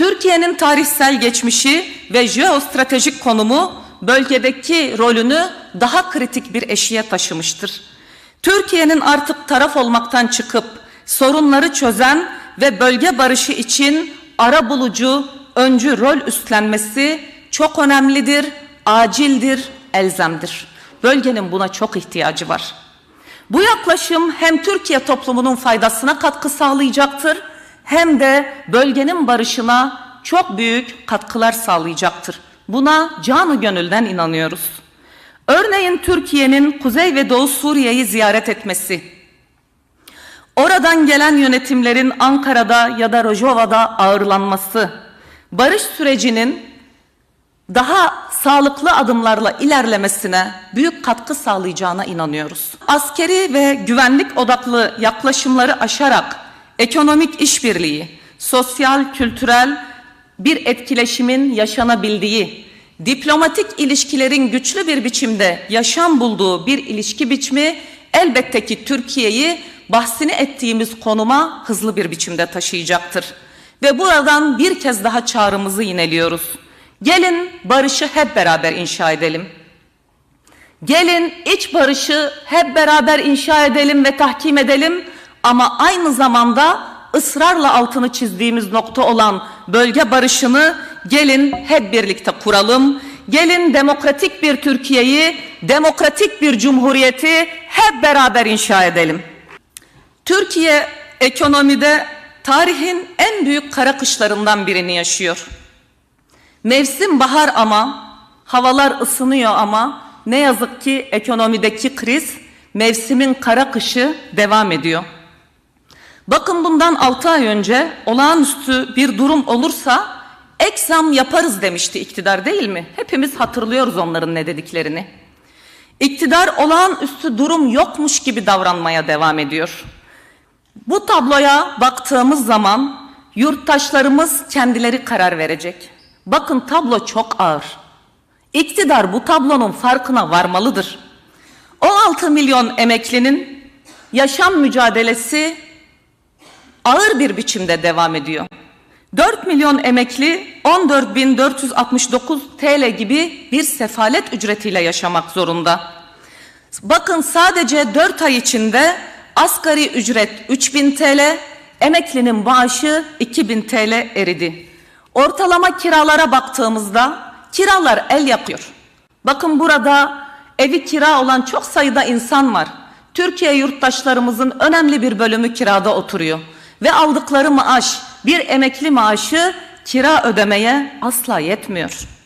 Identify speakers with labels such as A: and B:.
A: Türkiye'nin tarihsel geçmişi ve jeostratejik konumu bölgedeki rolünü daha kritik bir eşiğe taşımıştır. Türkiye'nin artık taraf olmaktan çıkıp sorunları çözen ve bölge barışı için ara bulucu, öncü rol üstlenmesi çok önemlidir, acildir, elzemdir. Bölgenin buna çok ihtiyacı var. Bu yaklaşım hem Türkiye toplumunun faydasına katkı sağlayacaktır hem de bölgenin barışına çok büyük katkılar sağlayacaktır. Buna canı gönülden inanıyoruz. Örneğin Türkiye'nin Kuzey ve Doğu Suriye'yi ziyaret etmesi, oradan gelen yönetimlerin Ankara'da ya da Rojava'da ağırlanması, barış sürecinin daha sağlıklı adımlarla ilerlemesine büyük katkı sağlayacağına inanıyoruz. Askeri ve güvenlik odaklı yaklaşımları aşarak ekonomik işbirliği, sosyal, kültürel bir etkileşimin yaşanabildiği, diplomatik ilişkilerin güçlü bir biçimde yaşam bulduğu bir ilişki biçimi elbette ki Türkiye'yi bahsini ettiğimiz konuma hızlı bir biçimde taşıyacaktır. Ve buradan bir kez daha çağrımızı yineliyoruz. Gelin barışı hep beraber inşa edelim. Gelin iç barışı hep beraber inşa edelim ve tahkim edelim ama aynı zamanda ısrarla altını çizdiğimiz nokta olan bölge barışını gelin hep birlikte kuralım. Gelin demokratik bir Türkiye'yi, demokratik bir cumhuriyeti hep beraber inşa edelim. Türkiye ekonomide tarihin en büyük kara kışlarından birini yaşıyor. Mevsim bahar ama havalar ısınıyor ama ne yazık ki ekonomideki kriz mevsimin kara kışı devam ediyor. Bakın bundan 6 ay önce olağanüstü bir durum olursa ek zam yaparız demişti iktidar değil mi? Hepimiz hatırlıyoruz onların ne dediklerini. İktidar olağanüstü durum yokmuş gibi davranmaya devam ediyor. Bu tabloya baktığımız zaman yurttaşlarımız kendileri karar verecek. Bakın tablo çok ağır. İktidar bu tablonun farkına varmalıdır. 16 milyon emeklinin yaşam mücadelesi ağır bir biçimde devam ediyor. 4 milyon emekli 14.469 TL gibi bir sefalet ücretiyle yaşamak zorunda. Bakın sadece 4 ay içinde asgari ücret 3000 TL, emeklinin maaşı 2000 TL eridi. Ortalama kiralara baktığımızda kiralar el yapıyor. Bakın burada evi kira olan çok sayıda insan var. Türkiye yurttaşlarımızın önemli bir bölümü kirada oturuyor ve aldıkları maaş bir emekli maaşı kira ödemeye asla yetmiyor.